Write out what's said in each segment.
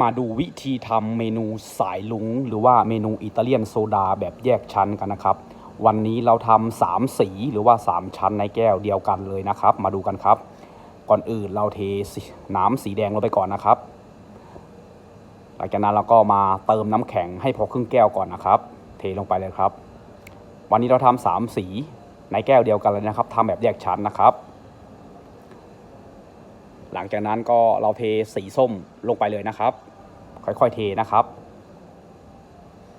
มาดูวิธีทำเมนูสายลุง หรือว่าเมนูอิตาเลียนโซดาแบบแยกชั้นกันนะครับ วันนี้เราทำสามสีหรือว่า 3 ชั้นในแก้วเดียวกันเลยนะครับ มาดูกันครับ ก่อนอื่นเราเทน้ำสีแดงลงไปก่อนนะครับ หลังจากนั้นเราก็มาเติมน้ำแข็งให้พอครึ่งแก้วก่อนนะครับ เทลงไปเลยครับ วันนี้เราทำสามสีในแก้วเดียวกันเลยนะครับทำแบบแยกชั้นนะครับ หลังจากนั้นก็เราเทสีส้มลงไปเลยนะครับ ค่อยๆเทนะครับ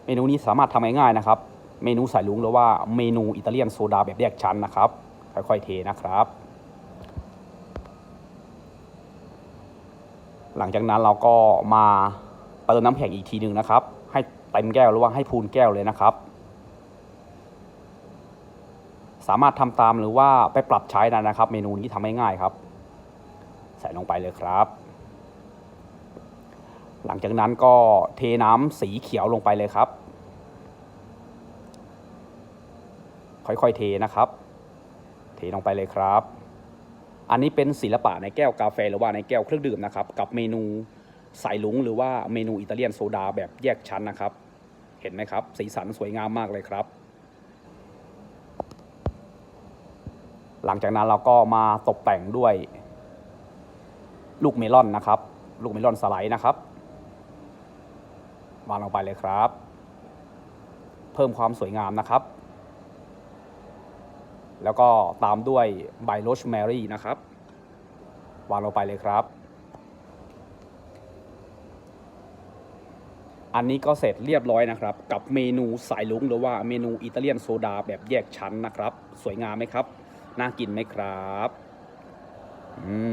เมนูนี้สามารถทำง่ายๆนะครับ เมนูสายลุงหรือว่าเมนูอิตาเลียนโซดาแบบแยกชั้นนะครับ ค่อยๆเทนะครับ หลังจากนั้นเราก็มาเติมน้ำแข็งอีกทีหนึ่งนะครับ ให้เต็มแก้วหรือว่าให้พูนแก้วเลยนะครับสามารถทำตามหรือว่าไปปรับใช้ได้นะครับ เมนูนี้ทำง่ายๆครับ ใส่ลงไปเลยครับ หลังจากนั้นก็เทน้ำสีเขียวลงไปเลยครับ ค่อยๆเทนะครับ เทลงไปเลยครับ อันนี้เป็นศิลปะในแก้วกาแฟหรือว่าในแก้วเครื่องดื่มนะครับ กับเมนูสายลุงหรือว่าเมนูอิตาเลียนโซดาแบบแยกชั้นนะครับ เห็นไหมครับ สีสันสวยงามมากเลยครับหลังจากนั้นเราก็มาตกแต่งด้วย ลูกเมลอนนะครับ ลูกเมลอนสไลด์นะครับวางลงไปเลยครับ เพิ่มความสวยงามนะครับ แล้วก็ตามด้วยใบโรสแมรี่นะครับ วางลงไปเลยครับ อันนี้ก็เสร็จเรียบร้อยนะครับ กับเมนูสายลุงหรือว่าเมนูอิตาเลียนโซดาแบบแยกชั้นนะครับ สวยงามไหมครับ น่ากินไหมครับ อืม